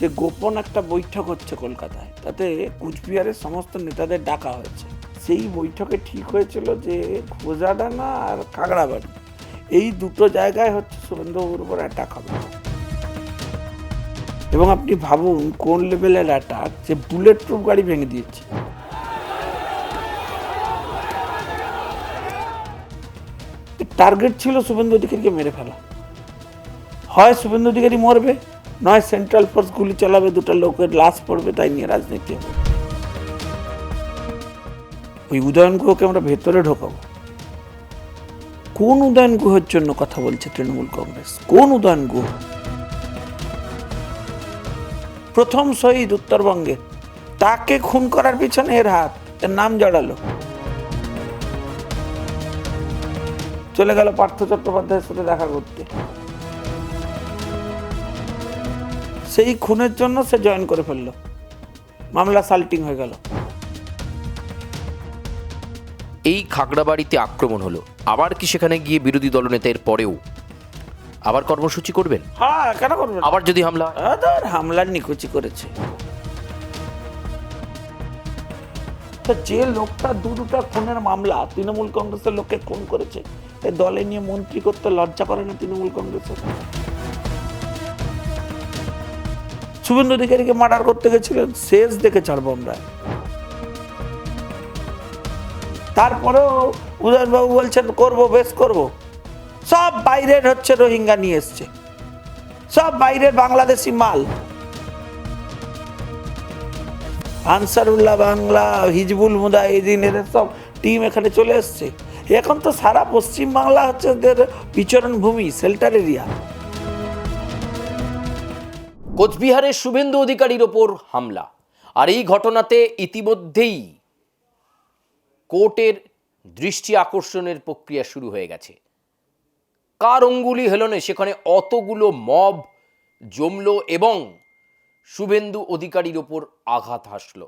যে গোপন একটা বৈঠক হচ্ছে কলকাতায়, তাতে কুচবিহারের সমস্ত নেতাদের ডাকা হয়েছে। সেই বৈঠকে ঠিক হয়েছিল যে খোজাডাঙ্গা আর কাগড়াবাড়ি এই দুটো জায়গায় হচ্ছে শুভেন্দুবাবুর উপর অ্যাটাক হবে। এবং আপনি ভাবুন কোন লেভেলের অ্যাটাক যে বুলেট প্রুফ গাড়ি ভেঙে দিয়েছে। টার্গেট ছিল শুভেন্দু অধিকারীকে মেরে ফেলা। হয় শুভেন্দু অধিকারী মরবে নয় সেন্ট্রাল ফোর্স গুলি চালাবে, দুটো লোকের লাশ পড়বে, তাই নিয়ে রাজনীতি হবে। ওই উদয়ন গুহকে আমরা ভেতরে ঢোকাবো। কোন উদয়ন গুহের জন্য কথা বলছে তৃণমূল কংগ্রেস? কোন উদয়ন গুহ? প্রথম শহীদ উত্তরবঙ্গে। তাকে খুন করার পিছনে এর হাত, এর নাম জড়ালো। চলে গেল পার্থ চট্টোপাধ্যায়ের সাথে দেখা করতে। সেই খুনের জন্য সে জয়েন করে ফেলল। মামলা সাল্টিং হয়ে গেল। এই খাগড়াবাড়িতে আক্রমণ হলো। আবার কি সেখানে গিয়ে বিরোধী দলনেতার পরেও? আবার কর্মসূচি করবেন? হ্যাঁ কেন করবেন? আবার যদি হামলা? ধর হামলার নিকুচি করেছে। তো যে লোকটা দু দুটা খুনের মামলা তৃণমূল কংগ্রেসের লোককে খুন করেছে এ দলে নিয়ে মন্ত্রী করতে লজ্জা করে না তৃণমূল কংগ্রেসের? শুভেন্দু অধিকারীকে মার্ডার করতে গেছিলেন, শেষ দেখে ছাড়বো আমরা। তারপরেও উদয়নবাবু বলছেন, করব বেশ করব। সব বাইরের হচ্ছে রোহিঙ্গা নিয়ে এসছে। সব বাইরের বাংলাদেশি মাল। আনসারুল্লাহ বাংলা, হিজবুল মুদা মুদাহিদিন এদের সব টিম এখানে চলে এসছে। এখন তো সারা পশ্চিম বাংলা হচ্ছে ওদের বিচরণ ভূমি শেল্টার এরিয়া কোচবিহারের শুভেন্দু অধিকারীর ওপর হামলা। আর এই ঘটনাতে ইতিমধ্যেই কোর্টের দৃষ্টি আকর্ষণের প্রক্রিয়া শুরু হয়ে গেছে। কার অঙ্গুলি হেলনে সেখানে অতগুলো মব জমলো এবং শুভেন্দু অধিকারীর ওপর আঘাত হাসল।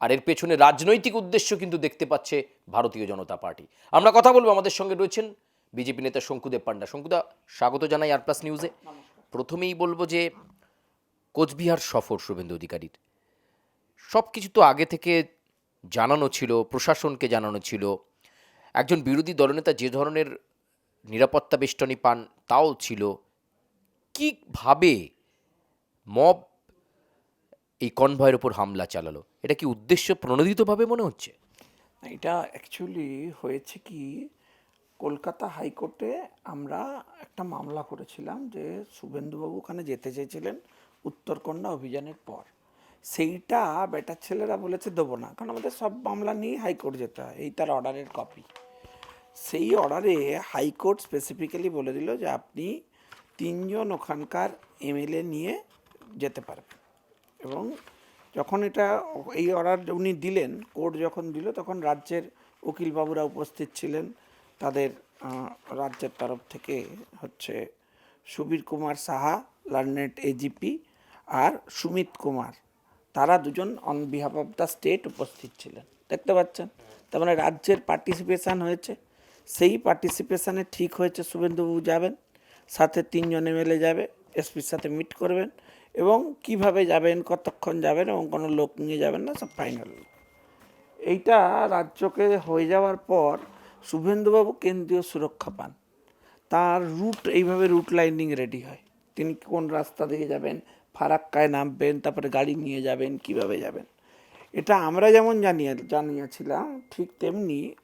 আর এর পেছনে রাজনৈতিক উদ্দেশ্য কিন্তু দেখতে পাচ্ছে ভারতীয় জনতা পার্টি। আমরা কথা বলব আমাদের সঙ্গে রয়েছেন বিজেপি নেতা শঙ্কুদেব পান্ডা। শঙ্কুদা, স্বাগত জানাই আর প্লাস নিউজে প্রথমেই বলব যে কোচবিহার সফর শুভেন্দু অধিকারীর। সব কিছু তো আগে থেকে জানানো ছিল, প্রশাসনকে জানানো ছিল। একজন বিরোধী দলনেতা যে ধরনের নিরাপত্তা বেষ্টনী পান তাও ছিল। কীভাবে মব এই কনভয়ের ওপর হামলা চালালো? এটা কি উদ্দেশ্য প্রণোদিতভাবে মনে হচ্ছে? এটা অ্যাকচুয়ালি হয়েছে কি কলকাতা হাইকোর্টে আমরা একটা মামলা করেছিলাম যে শুভেন্দুবাবু ওখানে যেতে চেয়েছিলেন উত্তরকন্যা অভিযানের পর। সেইটা বেটার ছেলেরা বলেছে, দেবো না। কারণ আমাদের সব মামলা নিয়ে হাইকোর্ট যেতে হয়, এই তার অর্ডারের কপি। সেই অর্ডারে হাইকোর্ট স্পেসিফিক্যালি বলে দিল যে আপনি তিনজন ওখানকার এমএলএ নিয়ে যেতে পারবেন। এবং যখন এটা, এই অর্ডার উনি দিলেন, কোর্ট যখন দিল, তখন রাজ্যের উকিলবাবুরা উপস্থিত ছিলেন তাদের রাজ্যের তরফ থেকে হচ্ছে সুবীর কুমার সাহা, লার্নেট এজিপি আর সুমিত কুমার। তারা দুজন on behalf of the state উপস্থিত ছিলেন। দেখতে পাচ্ছেন? তার মানে রাজ্যের পার্টিসিপেশান হয়েছে। সেই পার্টিসিপেশানে ঠিক হয়েছে শুভেন্দুবাবু যাবেন, সাথে তিনজন এমএলএ যাবে এসপির সাথে মিট করবেন এবং কীভাবে যাবেন, কতক্ষণ যাবেন এবং কোনো লোক নিয়ে যাবেন না, সব ফাইনাল এইটা রাজ্যকে হয়ে যাওয়ার পর শুভেন্দুবাবু কেন্দ্রীয় সুরক্ষা পান। তার রুট এইভাবে রুট লাইনিং রেডি হয়। তিনি কোন রাস্তা দিয়ে যাবেন, ফারাক্কায় নামবেন, তারপরে গাড়ি নিয়ে যাবেন, কীভাবে যাবেন? এটা আমরা যেমন জানিয়ে, জানিয়েছিলাম, ঠিক তেমনি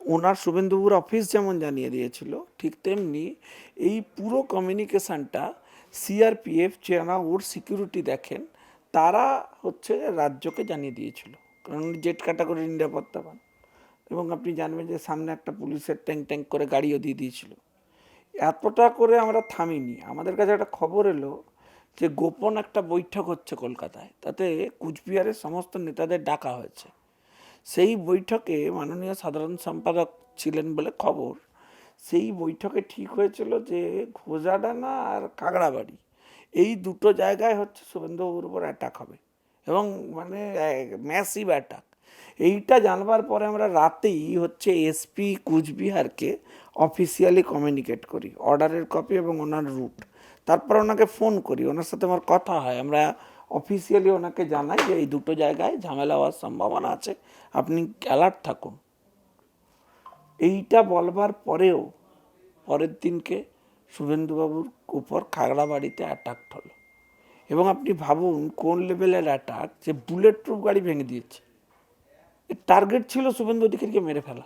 ওনার শুভেন্দুবাবুর অফিস যেমন জানিয়ে দিয়েছিল, ঠিক তেমনি এই পুরো কমিউনিকেশানটা সিআরপিএফ যারা ওর সিকিউরিটি দেখেন, তারা হচ্ছে রাজ্যকে জানিয়ে দিয়েছিল। কারণ জেট ক্যাটাগরির নিরাপত্তা পান। এবং আপনি জানবেন যে সামনে একটা পুলিশের ট্যাঙ্ক ট্যাঙ্ক করে গাড়িও দিয়ে দিয়েছিল। এতটা করে আমরা থামিনি। আমাদের কাছে একটা খবর এলো যে গোপন একটা বৈঠক হচ্ছে কলকাতায়। তাতে কুচবিহারের সমস্ত নেতাদের ডাকা হয়েছে। সেই বৈঠকে মাননীয় সাধারণ সম্পাদক ছিলেন বলে খবর। সেই বৈঠকে ঠিক হয়েছিল যে ঘোজাডাঙ্গা আর কাগড়াবাড়ি এই দুটো জায়গায় হচ্ছে শুভেন্দুবাবুর উপর অ্যাটাক হবে। এবং মানে ম্যাসিভ অ্যাটাক এইটা জানবার পরে আমরা রাতেই হচ্ছে এসপি কুচবিহারকে অফিসিয়ালি কমিউনিকেট করি অর্ডারের কপি এবং ওনার রুট তারপর ওনাকে ফোন করি, ওনার সাথে আমার কথা হয়। আমরা অফিসিয়ালি ওনাকে জানাই যে এই দুটো জায়গায় ঝামেলা হওয়ার সম্ভাবনা আছে, আপনি অ্যালার্ট থাকুন। এইটা বলবার পরেও পরের দিনকে শুভেন্দুবাবুর উপর খাগড়াবাড়িতে অ্যাটাক হলো। এবং আপনি ভাবুন কোন লেভেলের অ্যাটাক যে বুলেট প্রুফ গাড়ি ভেঙে দিয়েছে। টার্গেট ছিল শুভেন্দু অধিকারীকে মেরে ফেলা।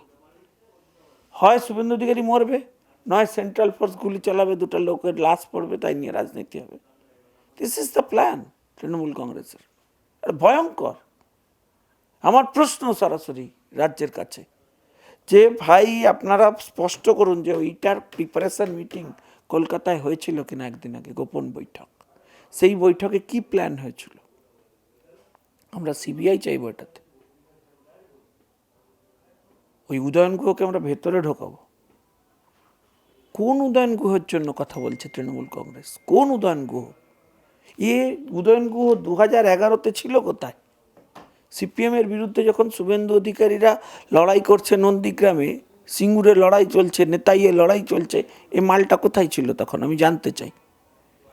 হয় শুভেন্দু অধিকারী মরবে, নয় সেন্ট্রাল ফোর্স গুলি চালাবে, দুটো লোকের লাশ পড়বে, তাই নিয়ে রাজনীতি হবে। This is the plan Trinamool কংগ্রেসের। আর ভয়ঙ্কর। আমার প্রশ্ন সরাসরি রাজ্যের কাছে, যে ভাই আপনারা স্পষ্ট করুন যে ওইটার প্রিপারেশন মিটিং কলকাতায় হয়েছিল কিনা একদিন আগে, গোপন বৈঠক। সেই বৈঠকে কি প্ল্যান হয়েছিল? আমরা সিবিআই চাইব এটাতে। ওই উদয়ন গুহকে আমরা ভেতরে ঢোকাবো। কোন উদয়ন গুহের জন্য কথা বলছে তৃণমূল কংগ্রেস? কোন উদয়ন গুহ এ উদয়ন গুহ দু হাজার এগারোতে ছিল কোথায়? সিপিএমের বিরুদ্ধে যখন শুভেন্দু অধিকারীরা লড়াই করছে নন্দীগ্রামে সিঙ্গুরে লড়াই চলছে নেতাইয়ে লড়াই চলছে, এ মালটা কোথায় ছিল তখন? আমি জানতে চাই।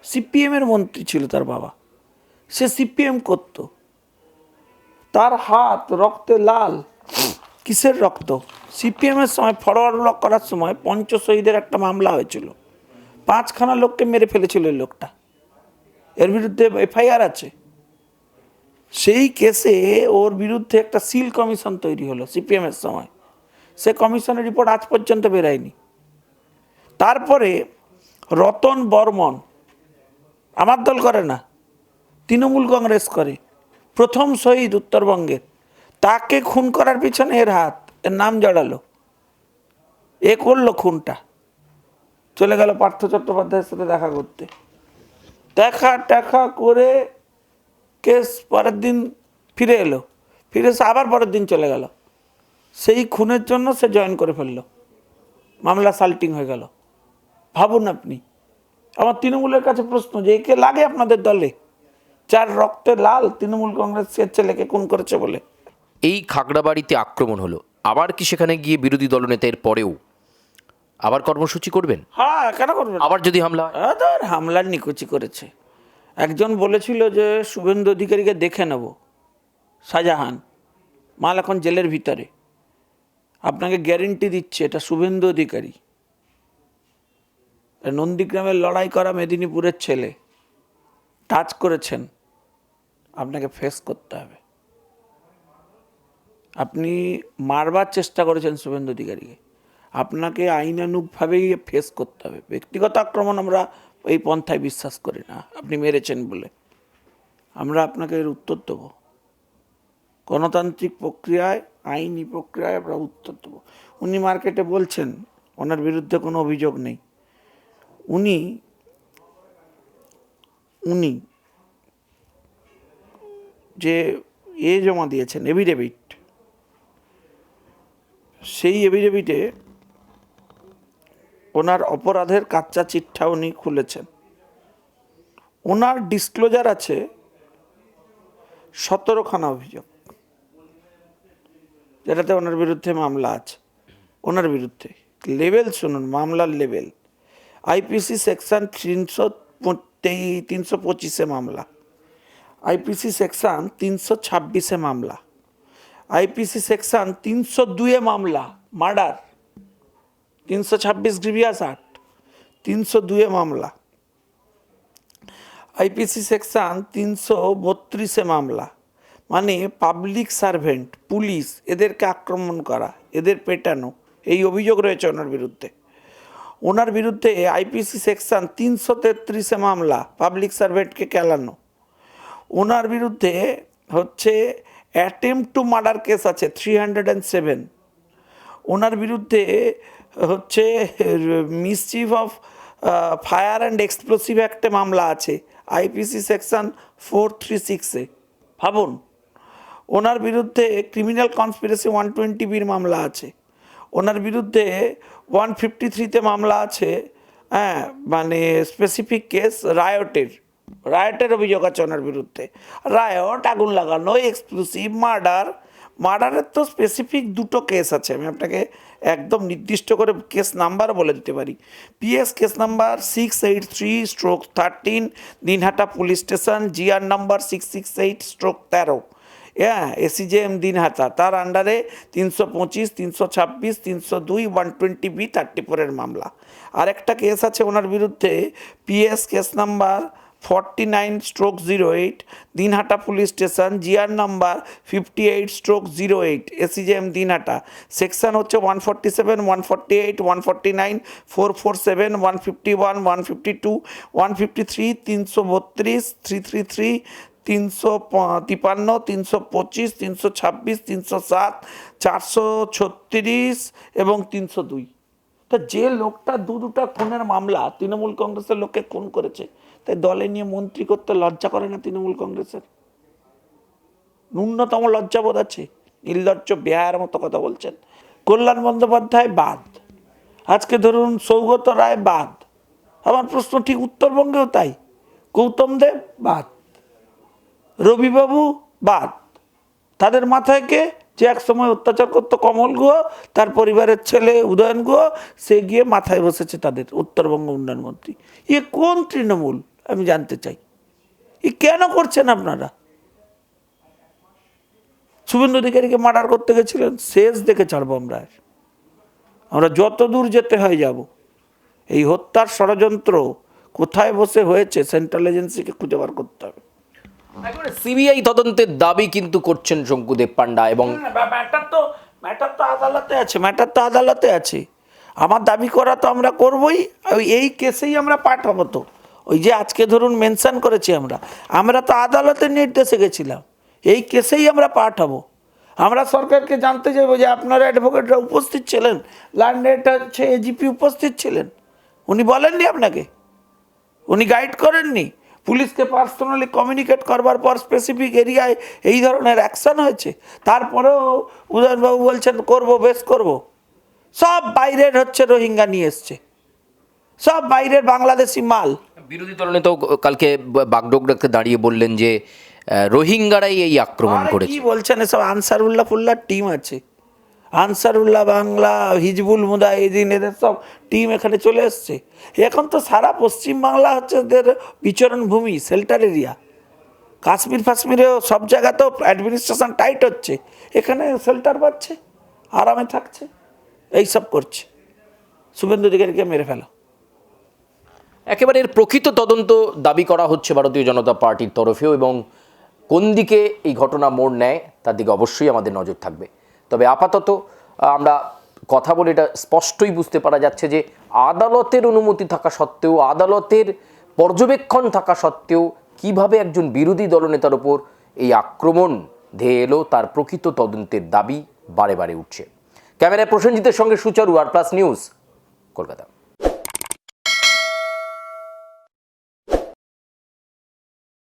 সিপিএমের মন্ত্রী ছিল তার বাবা। সে সিপিএম করতো। তার হাত রক্তে লাল। কিসের রক্ত? সিপিএমের সময় ফরওয়ার্ড ব্লক করার সময় পঞ্চ শহীদের একটা মামলা হয়েছিল। পাঁচখানা লোককে মেরে ফেলেছিল এই লোকটা। এর বিরুদ্ধে এফআইআর আছে। সেই কেসে ওর বিরুদ্ধে একটা সিল কমিশন তৈরি হলো সিপিএমের সময়। সে কমিশনের রিপোর্ট আজ পর্যন্ত বেরায়নি। তারপরে রতন বর্মন, আমার দল করে না, তৃণমূল কংগ্রেস করে। প্রথম শহীদ উত্তরবঙ্গের। তাকে খুন করার পিছনে এর হাত, এর নাম জড়ালো। এ করল খুনটা। চলে গেল পার্থ চট্টোপাধ্যায়ের সাথে দেখা করতে। দেখা টাকা করে কেস পরের দিন ফিরে এলো। ফিরে এসে আবার পরের দিন চলে গেল। সেই খুনের জন্য সে জয়েন করে ফেলল। মামলা সাল্টিং হয়ে গেল। ভাবুন আপনি, আমার তৃণমূলের কাছে প্রশ্ন যে, একে লাগে আপনাদের দলে? যার রক্তে লাল, তৃণমূল কংগ্রেসের ছেলেকে খুন করেছে বলে। এই খাগড়াবাড়িতে আক্রমণ হলো। আবার কি সেখানে গিয়ে বিরোধী দলনেতার পরেও? আবার কর্মসূচি করবেন? হ্যাঁ কেন করবেন? আবার যদি হামলা হয়? আহ, হামলার নিকুচি করেছে। একজন বলেছিল যে শুভেন্দু অধিকারীকে দেখে নেব। শাহজাহান মাল এখন জেলের ভিতরে। আপনাকে গ্যারেন্টি দিচ্ছে এটা শুভেন্দু অধিকারী। নন্দীগ্রামের লড়াই করা মেদিনীপুরের ছেলে। টাচ করেছেন। আপনাকে ফেস করতে হবে। আপনি মারবার চেষ্টা করেছেন শুভেন্দু অধিকারীকে। আপনাকে আইনানুগভাবেই ফেস করতে হবে। ব্যক্তিগত আক্রমণ আমরা এই পন্থায় বিশ্বাস করি না। আপনি মেরেছেন বলে। আমরা আপনাকে এর উত্তর দেবো। গণতান্ত্রিক প্রক্রিয়ায়, আইনি প্রক্রিয়ায় আমরা উত্তর দেবো। উনি মার্কেটে বলছেন, ওনার বিরুদ্ধে কোনো অভিযোগ নেই। উনি উনি যে এ জমা দিয়েছেন, এভিডেভিট সেই এভিডেভিটে ওনার অপরাধের কাচ্চা চিঠা উনি খুলেছেন। ওনার ডিসক্লোজার আছে সতেরোখানা অভিযোগ। যেটাতে ওনার বিরুদ্ধে মামলা আছে। ওনার বিরুদ্ধে। লেভেল শুনুন, মামলার লেভেল। আইপিসি সেকশন তিনশো তিনশো পঁচিশে মামলা। আইপিসি সেকশন তিনশো ছাব্বিশে মামলা। আইপিসি সেকশন তিনশো দুয়ে মামলা, মার্ডার। তিনশো ছাব্বিশ গ্রিভিয়াস আক্ট তিনশো দুয়ে মামলা। আইপিসি সেকশন তিনশো বত্রিশে মামলা মানে পাবলিক সার্ভেন্ট, পুলিশ, এদেরকে আক্রমণ করা, এদের পেটানো, এই অভিযোগ রয়েছে ওনার বিরুদ্ধে। ওনার বিরুদ্ধে আইপিসি সেকশন তিনশো তেত্রিশে মামলা, পাবলিক সার্ভেন্টকে কেলানো। ওনার বিরুদ্ধে হচ্ছে অ্যাটেম্প টু মার্ডার কেস আছে থ্রি হান্ড্রেড অ্যান্ড সেভেন ওনার বিরুদ্ধে হচ্ছে mischief of fire and explosive একটা মামলা আছে আইপিসি সেকশন ফোর থ্রি সিক্সে ভাবুন, ওনার বিরুদ্ধে ক্রিমিনাল কনস্পিরেসি ওয়ান টোয়েন্টি বির মামলা আছে। ওনার বিরুদ্ধে ওয়ান ফিফটি থ্রিতে মামলা আছে হ্যাঁ মানে স্পেসিফিক কেস রায়টের রায়টের অভিযোগ আছে ওনার বিরুদ্ধে। রায়ট আগুন লাগানো এক্সক্লুসিভ মার্ডার মার্ডারের তো স্পেসিফিক দুটো কেস আছে। আমি আপনাকে একদম নির্দিষ্ট করে কেস নাম্বার বলে দিতে পারি। PS case number six eight three stroke thirteen Dinhata police station GR number six six eight stroke তেরো। হ্যাঁ এসিজেএম দিনহাটা, তার আন্ডারে তিনশো পঁচিশ, তিনশো ছাব্বিশ, তিনশো দুই ওয়ান টোয়েন্টি বি থার্টি ফোরের মামলা। আরেকটা কেস আছে ওনার বিরুদ্ধে PS case number forty nine stroke zero eight Dinhata police station GR number fifty eight stroke zero eight ACJM Dinhata section হচ্ছে one forty seven one forty eight one forty nine four four seven one fifty one one fifty two one fifty three তিনশো বত্রিশ three three three তিনশো তিপান্ন তিনশো পঁচিশ তিনশো ছাব্বিশ তিনশো সাত চারশো ছত্রিশ এবং তিনশো দুই তা যে লোকটা দু দুটা খুনের মামলা, তৃণমূল কংগ্রেসের লোককে খুন করেছে তাই দলে নিয়ে মন্ত্রী করতে লজ্জা করে না তৃণমূল কংগ্রেসের? ন্যূনতম লজ্জাবোধ আছে। নির্লজ্জ বেহার মতো কথা বলছেন। কল্যাণ বন্দ্যোপাধ্যায় বাদ। আজকে ধরুন সৌগত রায় বাদ। আমার প্রশ্ন ঠিক উত্তরবঙ্গেও তাই। গৌতম দেব বাদ। রবিবাবু বাদ। তাদের মাথায় কে? যে এক সময় অত্যাচার করতো কমল গুহ, তার পরিবারের ছেলে উদয়ন গুহ, সে গিয়ে মাথায় বসেছে তাদের উত্তরবঙ্গ উন্নয়ন মন্ত্রী। এ কোন তৃণমূল? আমি জানতে চাই। এ কেন করছেন আপনারা? শুভেন্দু অধিকারীকে মার্ডার করতে গেছিলেন শেষ দেখে ছাড়বো আমরা আর। আমরা যত দূর যেতে হয় যাব। এই হত্যার ষড়যন্ত্র কোথায় বসে হয়েছে সেন্ট্রাল এজেন্সিকে খুঁজে বার করতে হবে। সিবিআই তদন্তের দাবি কিন্তু করছেন শঙ্কুদেব পান্ডা এবং ম্যাটার তো ম্যাটার তো আদালতে আছে ম্যাটার তো আদালতে আছে। আমার দাবি করা তো আমরা করবই এই কেসেই আমরা পাঠাবো তো। ওই যে আজকে ধরুন মেনশন করেছি আমরা আমরা তো আদালতের নির্দেশে গেছিলাম, এই কেসেই আমরা পাঠাবো। আমরা সরকারকে জানতে চাইব যে আপনারা অ্যাডভোকেটরা উপস্থিত ছিলেন ল্যান্ডেটা হচ্ছে এজিপি উপস্থিত ছিলেন, উনি বলেননি আপনাকে? উনি গাইড করেননি? পুলিশকে পার্সোনালি কমিউনিকেট করবার পর স্পেসিফিক এরিয়ায় এই ধরনের অ্যাকশন হয়েছে, তারপরেও উদয়নবাবু বলছেন, করব, বেশ করব। সব বাইরের হচ্ছে রোহিঙ্গা নিয়ে এসছে। সব বাইরের বাংলাদেশি মাল। বিরোধী দলনেতাও কালকে বাগডোগরাকে দাঁড়িয়ে বললেন যে রোহিঙ্গারাই এই আক্রমণ করেছে। কি বলছেন এসব? আনসারুল্লাহ ফুল্লার টিম আছে। আনসারুল্লাহ বাংলা হিজবুল মুদাহিদিন এদের সব টিম এখানে চলে এসছে। এখন তো সারা পশ্চিম বাংলা হচ্ছে এদের বিচরণ ভূমি শেল্টার এরিয়া কাশ্মীর ফাশ্মীরেও সব জায়গাতেও অ্যাডমিনিস্ট্রেশন টাইট হচ্ছে। এখানে শেল্টার পাচ্ছে আরামে থাকছে এইসব করছে। শুভেন্দু অধিকারীকে মেরে ফেলো। একেবারে এর প্রকৃত তদন্ত দাবি করা হচ্ছে ভারতীয় জনতা পার্টির তরফেও এবং কোন দিকে এই ঘটনা মোড় নেয়, তার দিকে অবশ্যই আমাদের নজর থাকবে। তবে আপাতত আমরা কথা বলে এটা স্পষ্টই বুঝতে পারা যাচ্ছে যে আদালতের অনুমতি থাকা সত্ত্বেও, আদালতের পর্যবেক্ষণ থাকা সত্ত্বেও কীভাবে একজন বিরোধী দলনেতার ওপর এই আক্রমণ ধেয়ে এলো, তার প্রকৃত তদন্তের দাবি বারে বারে উঠছে। ক্যামেরায় প্রসেনজিতের সঙ্গে Sucharu, R Plus News, Kolkata.